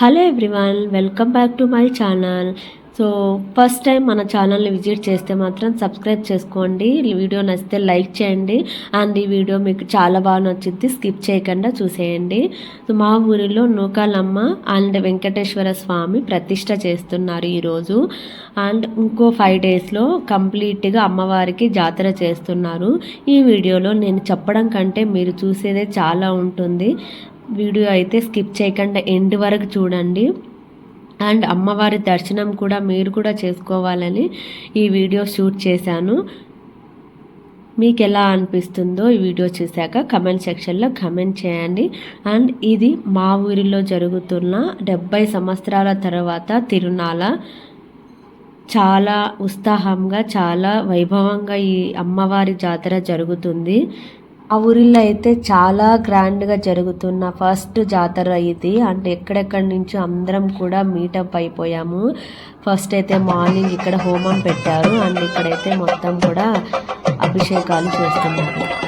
Hello everyone welcome back to my channel so first time మన ఛానల్ని visit చేస్తే మాత్రం సబ్స్క్రైబ్ చేసుకోండి. వీడియో నచ్చితే లైక్ చేయండి. అండ్ ఈ వీడియో మీకు చాలా బాగా నచ్చింది స్కిప్ చేయకుండా చూసేయండి. సో మా ఊరిలో నూకాలమ్మ అండ్ వెంకటేశ్వర స్వామి ప్రతిష్ట చేస్తున్నారు ఈరోజు అండ్ ఇంకో ఫైవ్ డేస్లో కంప్లీట్గా అమ్మవారికి జాతర చేస్తున్నారు. ఈ వీడియోలో నేను చెప్పడం కంటే మీరు చూసేదే చాలా ఉంటుంది. వీడియో అయితే స్కిప్ చేయకుండా ఎండ్ వరకు చూడండి. అండ్ అమ్మవారి దర్శనం కూడా మీరు కూడా చేసుకోవాలని ఈ వీడియో షూట్ చేశాను. మీకు ఎలా అనిపిస్తుందో ఈ వీడియో చూశాక కమెంట్ సెక్షన్లో కమెంట్ చేయండి. అండ్ ఇది మా ఊరిలో జరుగుతున్న డెబ్బై సంవత్సరాల తర్వాత తిరునాల చాలా ఉత్సాహంగా చాలా వైభవంగా ఈ అమ్మవారి జాతర జరుగుతుంది. ఆ ఊరిలో అయితే చాలా గ్రాండ్గా జరుగుతున్న ఫస్ట్ జాతర ఇది. అంటే ఎక్కడెక్కడి నుంచో అందరం కూడా మీటప్ అయిపోయాము. ఫస్ట్ అయితే మార్నింగ్ ఇక్కడ హోమం పెట్టారు. అండ్ ఇక్కడైతే మొత్తం కూడా అభిషేకాలు చేస్తున్నారు.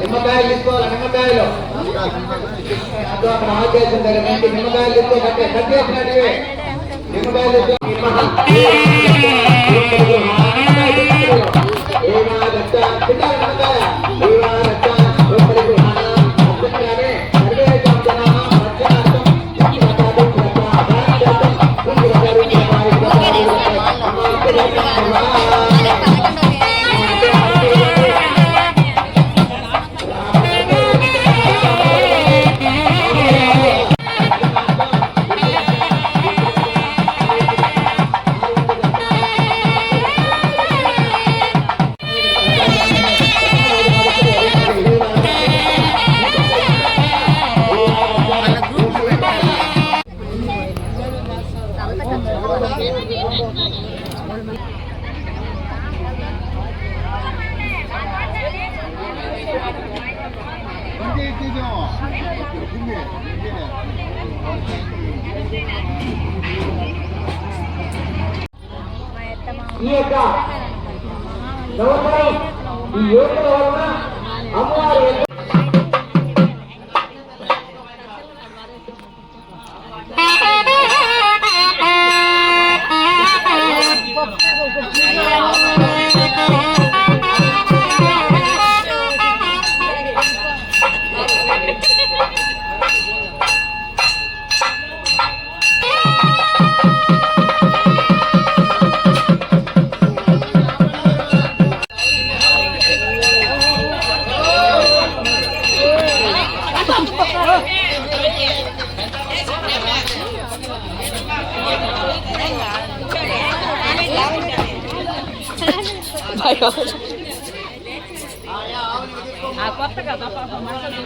నిమ్మకాయలు తీసుకోవాలి నిమ్మకాయలు. దగ్గర నుంచి నిమ్మకాయలు తీసుకో కట్టే కట్టేసినట్టువే నిమ్మకాయలు తీసుకో. కొత్త కదా పాప మంటలు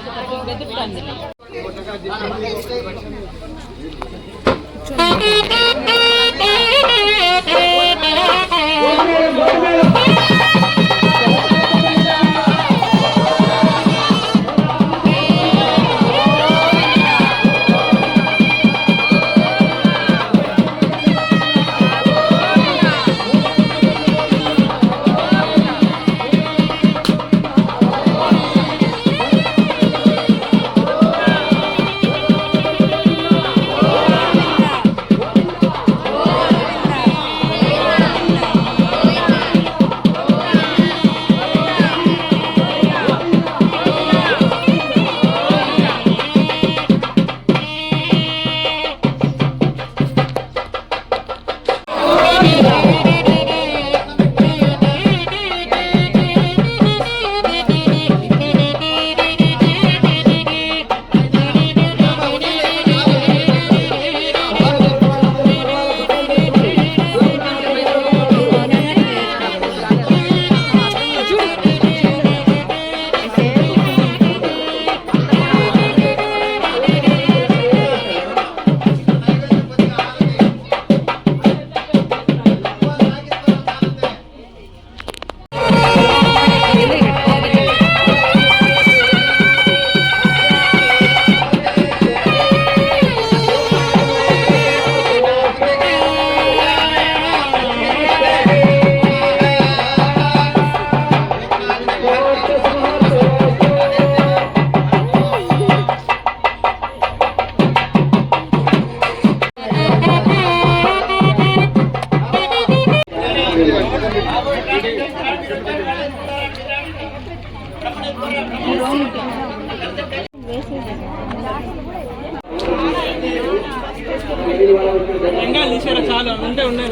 చాలు ఉంటే ఉన్నాయి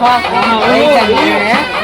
เพราะ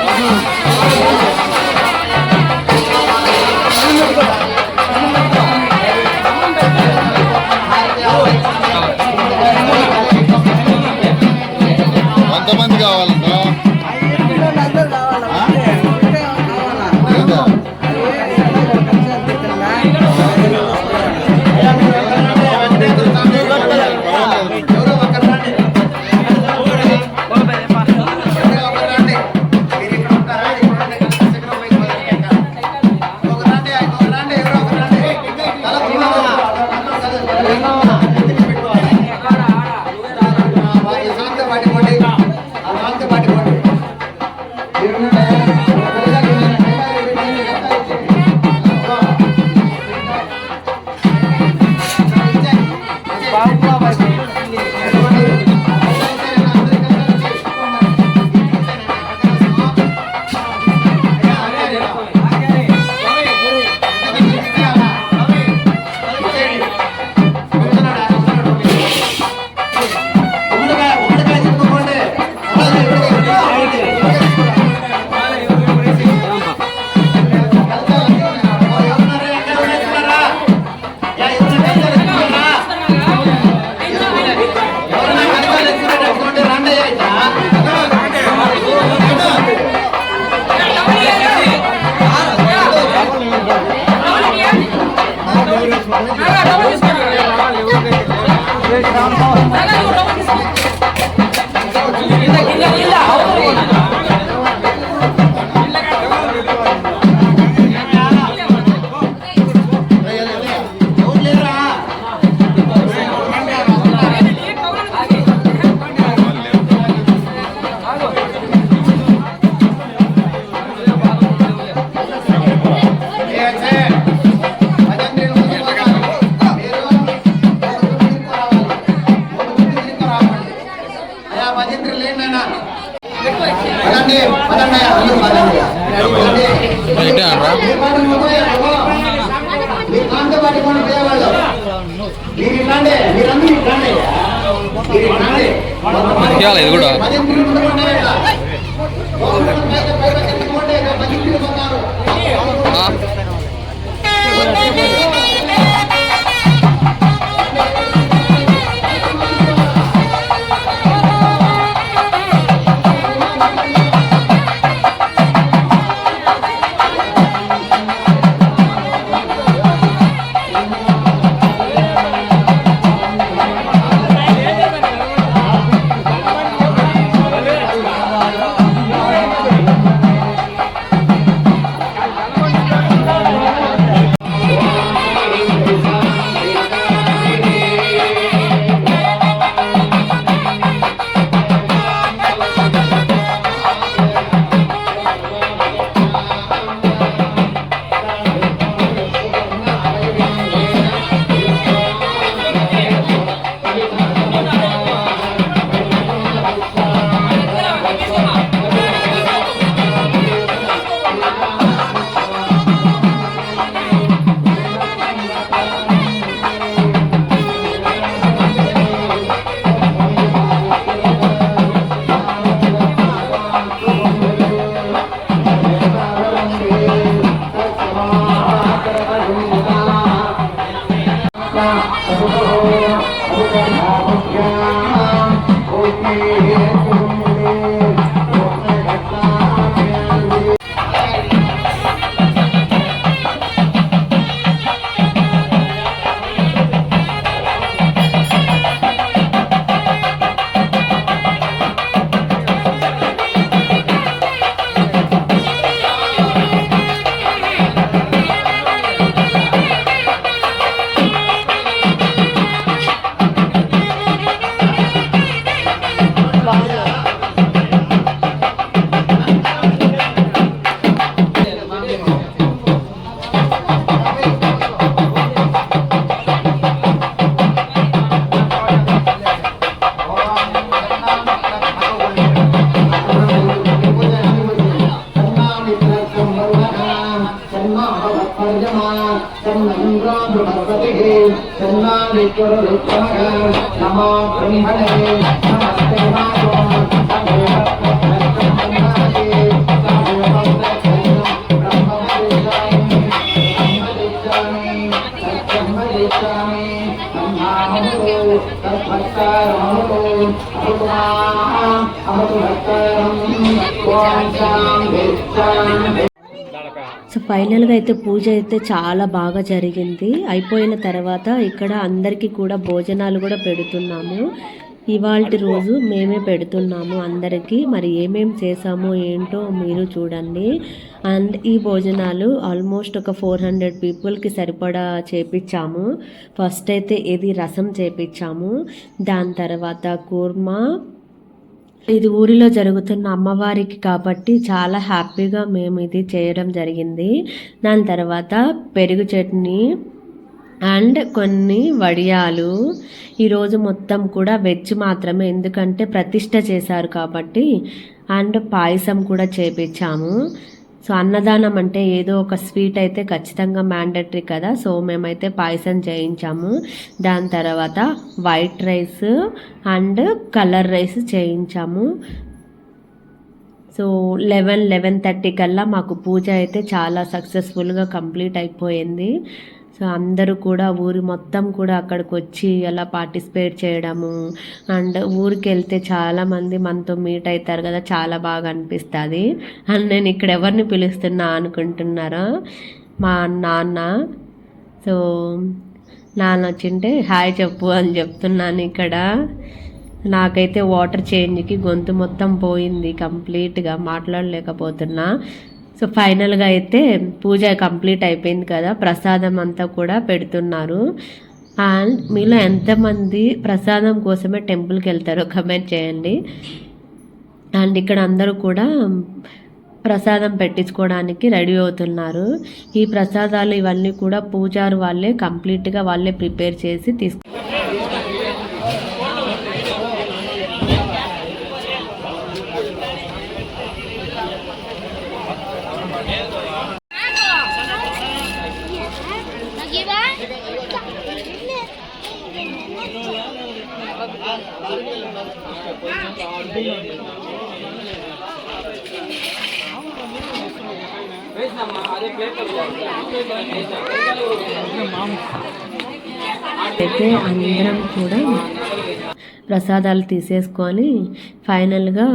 ఇది కూడా. సో ఫైనల్గా అయితే పూజ అయితే చాలా బాగా జరిగింది. అయిపోయిన తర్వాత ఇక్కడ అందరికీ కూడా భోజనాలు కూడా పెడుతున్నాము. ఇవాళ రోజు మేమే పెడుతున్నాము అందరికీ. మరి ఏమేం చేసామో ఏంటో మీరు చూడండి. అండ్ ఈ భోజనాలు ఆల్మోస్ట్ ఒక ఫోర్ హండ్రెడ్ పీపుల్కి సరిపడా చేపించాము ఫస్ట్ అయితే ఇది రసం చేపించాము దాని తర్వాత కూర్మా. ఇది ఊరిలో జరుగుతున్న అమ్మవారికి కాబట్టి చాలా హ్యాపీగా మేము ఇది చేయడం జరిగింది. దాని తర్వాత పెరుగు చట్నీ. అండ్ కొన్ని వడియాలు ఈరోజు మొత్తం కూడా వెజ్ మాత్రమే. ఎందుకంటే ప్రతిష్ట చేశారు కాబట్టి అండ్ పాయసం కూడా చేపించాము సో అన్నదానం అంటే ఏదో ఒక స్వీట్ అయితే ఖచ్చితంగా మ్యాండటరీ కదా. సో మేమైతే పాయసం చేయించాము. దాని తర్వాత white rice and colour rice చేయించాము. సో లెవెన్ లెవెన్ థర్టీ కల్లా మాకు పూజ అయితే చాలా సక్సెస్ఫుల్గా కంప్లీట్ అయిపోయింది. సో అందరూ కూడా ఊరి మొత్తం కూడా అక్కడికి వచ్చి అలా పార్టిసిపేట్ చేయడము. అండ్ ఊరికి వెళ్తే చాలామంది మనతో మీట్ అవుతారు కదా చాలా బాగా అనిపిస్తుంది. అండ్ నేను ఇక్కడ ఎవరిని పిలుస్తున్నా అనుకుంటున్నారా? మా నాన్న. సో నాన్న వచ్చింటే హాయ్ చెప్పు అని చెప్తున్నాను ఇక్కడ. నాకైతే వాటర్ చేంజ్కి గొంతు మొత్తం పోయింది కంప్లీట్గా మాట్లాడలేకపోతున్నా. సో ఫైనల్గా అయితే పూజ కంప్లీట్ అయిపోయింది కదా ప్రసాదం అంతా కూడా పెడుతున్నారు. అండ్ మీలో ఎంతమంది ప్రసాదం కోసమే టెంపుల్కి వెళ్తారో కమెంట్ చేయండి. అండ్ ఇక్కడ అందరూ కూడా ప్రసాదం పెట్టించుకోవడానికి రెడీ అవుతున్నారు. ఈ ప్రసాదాలు ఇవన్నీ కూడా పూజారు వాళ్ళే కంప్లీట్గా వాళ్ళే ప్రిపేర్ చేసి తీసుకు అయితే అందరం కూడా ప్రసాదాలు తీసేసుకొని ఫైనల్గా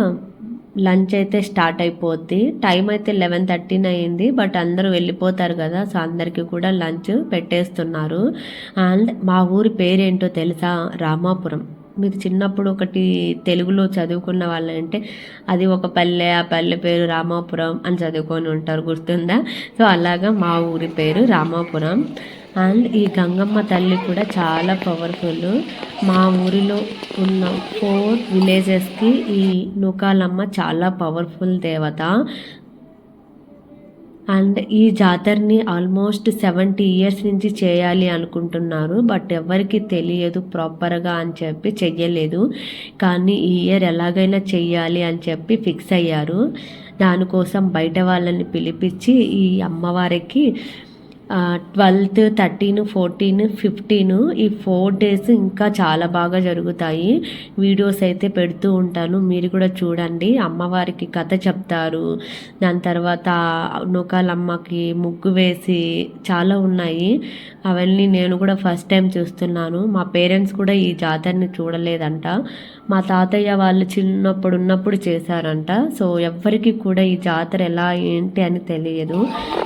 లంచ్ అయితే స్టార్ట్ అయిపోద్ది. టైం అయితే లెవెన్ థర్టీన్ అయింది బట్ అందరూ వెళ్ళిపోతారు కదా సో అందరికీ కూడా లంచ్ పెట్టేస్తున్నారు. అండ్ మా ఊరి పేరేంటో తెలుసా? రామాపురం. మీరు చిన్నప్పుడు ఒకటి తెలుగులో చదువుకున్న వాళ్ళంటే అది ఒక పల్లె ఆ పల్లె పేరు రామాపురం అని చదువుకొని ఉంటారు గుర్తుందా? సో అలాగా మా ఊరి పేరు రామాపురం. అండ్ ఈ గంగమ్మ తల్లి కూడా చాలా పవర్ఫుల్ మా ఊరిలో ఉన్న ఫోర్ విలేజెస్కి ఈ నూకాలమ్మ చాలా పవర్ఫుల్ దేవత. అండ్ ఈ జాతరని ఆల్మోస్ట్ సెవెంటీ ఇయర్స్ నుంచి చేయాలి అనుకుంటున్నారు బట్ ఎవరికి తెలియదు ప్రాపర్గా అని చెప్పి చెయ్యలేదు. కానీ ఈ ఇయర్ ఎలాగైనా చెయ్యాలి అని చెప్పి ఫిక్స్ అయ్యారు. దానికోసం బయట వాళ్ళని పిలిపించి ఈ అమ్మవారికి ట్వెల్త్ థర్టీన్ ఫోర్టీన్ ఫిఫ్టీన్ ఈ ఫోర్ డేస్ ఇంకా చాలా బాగా జరుగుతాయి. వీడియోస్ అయితే పెడుతూ ఉంటాను. మీరు కూడా చూడండి. అమ్మవారికి కథ చెప్తారు. దాని తర్వాత నూకాలమ్మకి ముగ్గు వేసి చాలా ఉన్నాయి. అవన్నీ నేను కూడా ఫస్ట్ టైం చూస్తున్నాను. మా పేరెంట్స్ కూడా ఈ జాతరని చూడలేదంట. మా తాతయ్య వాళ్ళు చిన్నప్పుడు ఉన్నప్పుడు చేశారంట. సో ఎవ్వరికి కూడా ఈ జాతర ఎలా ఏంటి అని తెలియదు.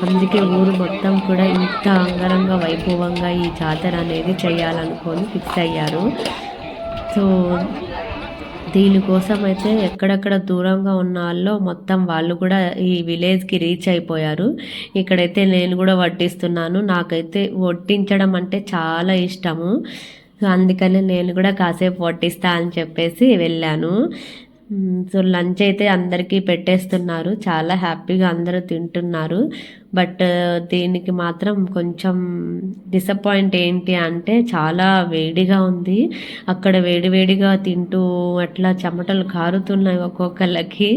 అందుకే ఊరు మొత్తం కూడా ఇంత అంగరంగ వైభవంగా ఈ జాతర అనేది చేయాలనుకొని ఫిక్స్ అయ్యారు. సో దీనికోసం అయితే ఎక్కడెక్కడ దూరంగా ఉన్న వాళ్ళు మొత్తం వాళ్ళు కూడా ఈ విలేజ్కి రీచ్ అయిపోయారు. ఇక్కడైతే నేను కూడా వడ్డిస్తున్నాను. నాకైతే వడ్డించడం అంటే చాలా ఇష్టము. సో అందుకని నేను కూడా కాసేపు వడ్డిస్తా అని చెప్పేసి వెళ్ళాను. సో లంచ్ అయితే అందరికీ పెట్టేస్తున్నారు. చాలా హ్యాపీగా అందరూ తింటున్నారు. బట్ దీనికి మాత్రం కొంచెం డిసప్పాయింట్ ఏంటి అంటే చాలా వేడిగా ఉంది. అక్కడ వేడివేడిగా తింటూ అట్లా చెమటలు కారుతున్నాయి ఒక్కొక్కళ్ళకి.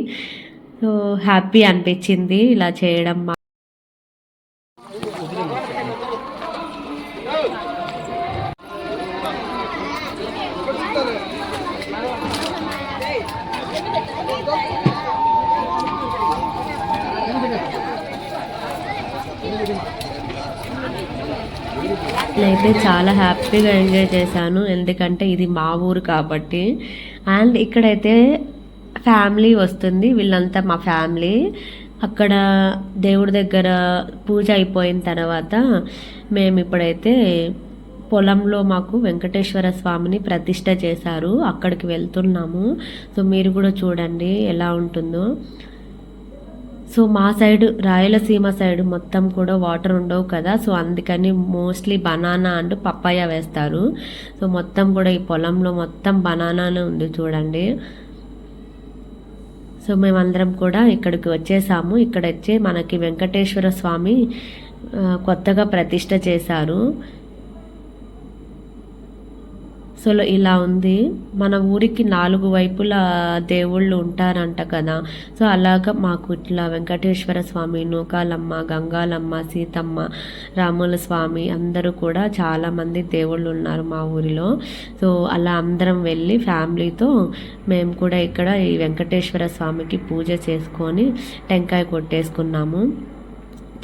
సో హ్యాపీ అనిపించింది ఇలా చేయడం నేనైతే చాలా హ్యాపీగా ఎంజాయ్ చేశాను. ఎందుకంటే ఇది మా ఊరు కాబట్టి. అండ్ ఇక్కడైతే ఫ్యామిలీ వస్తుంది. వీళ్ళంతా మా ఫ్యామిలీ. అక్కడ దేవుడి దగ్గర పూజ అయిపోయిన తర్వాత మేము ఇప్పుడైతే పొలంలో మాకు వెంకటేశ్వర స్వామిని ప్రతిష్ట చేశారు. అక్కడికి వెళ్తున్నాము. సో మీరు కూడా చూడండి ఎలా ఉంటుందో. సో మా సైడ్ రాయలసీమ సైడ్ మొత్తం కూడా వాటర్ ఉండవు కదా. సో అందుకని మోస్ట్లీ బనానా అండ్ పప్పాయ వేస్తారు. సో మొత్తం కూడా ఈ పొలంలో మొత్తం బనానానే ఉంది చూడండి. సో మేమందరం కూడా ఇక్కడికి వచ్చేసాము. ఇక్కడ వచ్చి మనకి వెంకటేశ్వర స్వామి కొత్తగా ప్రతిష్ట చేశారు. సో ఇలా ఉంది. మన ఊరికి నాలుగు వైపులా దేవుళ్ళు ఉంటారంట కదా. సో అలాగా మాకు ఇట్లా వెంకటేశ్వర స్వామి నూకాలమ్మ గంగాలమ్మ సీతమ్మ రాముల స్వామి అందరూ కూడా చాలామంది దేవుళ్ళు ఉన్నారు మా ఊరిలో. సో అలా అందరం వెళ్ళి ఫ్యామిలీతో మేము కూడా ఇక్కడ ఈ వెంకటేశ్వర స్వామికి పూజ చేసుకొని టెంకాయ కొట్టేసుకున్నాము.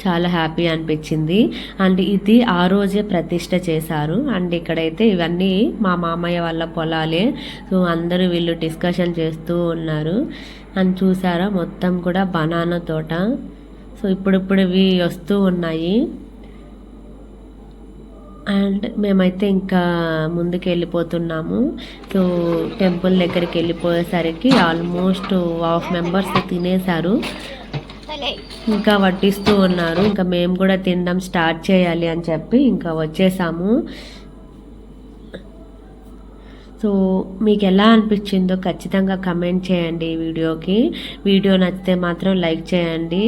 చాలా హ్యాపీ అనిపించింది. అండ్ ఇది ఆ రోజే ప్రతిష్ట చేశారు. అండ్ ఇక్కడైతే ఇవన్నీ మా మామయ్య వాళ్ళ పొలాలే. సో అందరూ వీళ్ళు డిస్కషన్ చేస్తూ ఉన్నారు. అండ్ చూసారా మొత్తం కూడా బనానా తోట. సో ఇప్పుడిప్పుడు ఇవి వస్తూ ఉన్నాయి. అండ్ మేమైతే ఇంకా ముందుకు వెళ్ళిపోతున్నాము. సో టెంపుల్ దగ్గరికి వెళ్ళిపోయేసరికి ఆల్మోస్ట్ హాఫ్ మెంబర్స్ తినేశారు. ఇంకా వడ్డిస్తూ ఉన్నారు. ఇంకా మేము కూడా తినడం స్టార్ట్ చేయాలి అని చెప్పి ఇంకా వచ్చేసాము. సో మీకు ఎలా అనిపించిందో ఖచ్చితంగా కమెంట్ చేయండి ఈ వీడియోకి. వీడియో నచ్చితే మాత్రం లైక్ చేయండి.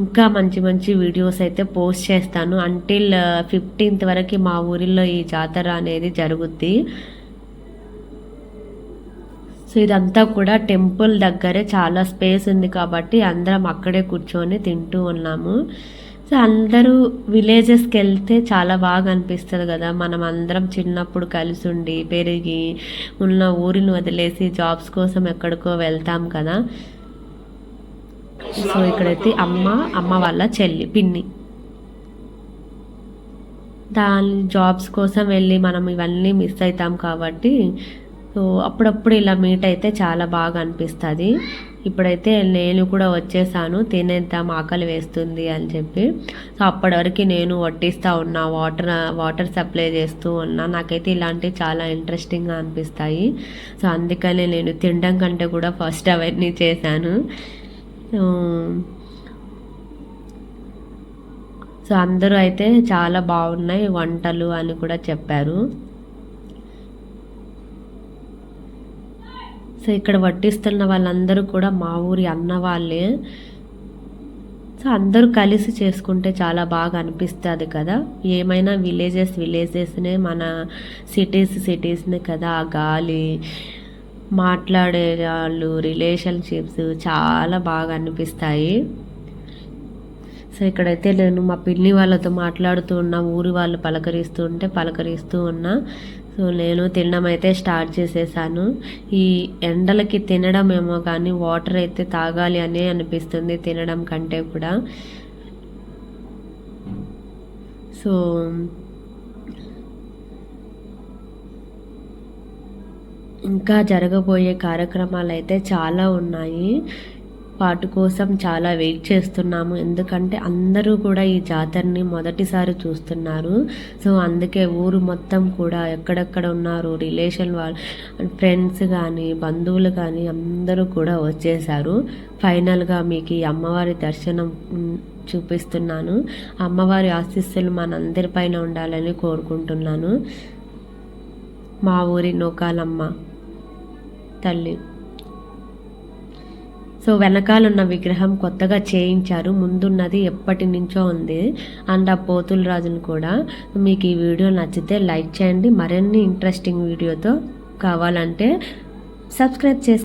ఇంకా మంచి మంచి వీడియోస్ అయితే పోస్ట్ చేస్తాను. అంటిల్ ఫిఫ్టీన్త్ uh, వరకు మా ఊరిలో ఈ జాతర అనేది జరుగుద్ది. సో ఇదంతా కూడా టెంపుల్ దగ్గరే చాలా స్పేస్ ఉంది కాబట్టి అందరం అక్కడే కూర్చొని తింటూ ఉన్నాము. సో అందరూ విలేజెస్కి వెళ్తే చాలా బాగా అనిపిస్తుంది కదా. మనం అందరం చిన్నప్పుడు కలిసి ఉండి పెరిగి ఉన్న ఊరిని వదిలేసి జాబ్స్ కోసం ఎక్కడికో వెళ్తాం కదా. సో ఇక్కడైతే అమ్మ అమ్మ వాళ్ళ చెల్లి పిన్ని. దాని జాబ్స్ కోసం వెళ్ళి మనం ఇవన్నీ మిస్ అవుతాం కాబట్టి సో అప్పుడప్పుడు ఇలా మీట్ అయితే చాలా బాగా అనిపిస్తుంది. ఇప్పుడైతే నేను కూడా వచ్చేసాను తినేద్దాం ఆకలి వేస్తుంది అని చెప్పి. సో అప్పటి వరకు నేను వడ్డిస్తూ ఉన్నా వాటర్ వాటర్ సప్లై చేస్తూ ఉన్నా. నాకైతే ఇలాంటివి చాలా ఇంట్రెస్టింగ్గా అనిపిస్తాయి. సో అందుకనే నేను తినడం కంటే కూడా ఫస్ట్ అవన్నీ చేశాను. సో సో అందరూ అయితే చాలా బాగున్నాయి వంటలు అని కూడా చెప్పారు. సో ఇక్కడ వడ్డిస్తున్న వాళ్ళందరూ కూడా మా ఊరి అన్న వాళ్ళే. సో అందరూ కలిసి చేసుకుంటే చాలా బాగా అనిపిస్తుంది కదా. ఏమైనా విలేజెస్ విలేజెస్నే మన సిటీస్ సిటీస్నే కదా ఆ గాలి మాట్లాడే వాళ్ళు రిలేషన్షిప్స్ చాలా బాగా అనిపిస్తాయి. సో ఇక్కడైతే నేను మా పిన్ని వాళ్ళతో మాట్లాడుతూ ఉన్నా ఊరి వాళ్ళు పలకరిస్తూ ఉంటే పలకరిస్తూ ఉన్నా సో నేను తినడం అయితే స్టార్ట్ చేసేసాను. ఈ ఎండలకి తినడం ఏమో కానీ వాటర్ అయితే తాగాలి అనే అనిపిస్తుంది తినడం కంటే కూడా. సో ఇంకా జరగబోయే కార్యక్రమాలు అయితే చాలా ఉన్నాయి. పాటు కోసం చాలా వెయిట్ చేస్తున్నాము. ఎందుకంటే అందరూ కూడా ఈ జాతరని మొదటిసారి చూస్తున్నారు. సో అందుకే ఊరు మొత్తం కూడా ఎక్కడెక్కడ ఉన్నారు రిలేషన్ వాళ్ళు ఫ్రెండ్స్ కానీ బంధువులు కానీ అందరూ కూడా వచ్చేసారు. ఫైనల్గా మీకు ఈ అమ్మవారి దర్శనం చూపిస్తున్నాను. అమ్మవారి ఆశీస్సులు మనందరిపైన ఉండాలని కోరుకుంటున్నాను. మా ఊరి నూకాలమ్మ తల్లి. సో వెనకాలన్న విగ్రహం కొత్తగా చేయించారు. ముందున్నది ఎప్పటి నుంచో ఉంది. అండ్ ఆ పోతుల రాజును కూడా మీకు ఈ వీడియో నచ్చితే లైక్ చేయండి. మరిన్ని ఇంట్రెస్టింగ్ వీడియోతో కావాలంటే సబ్స్క్రైబ్ చేసి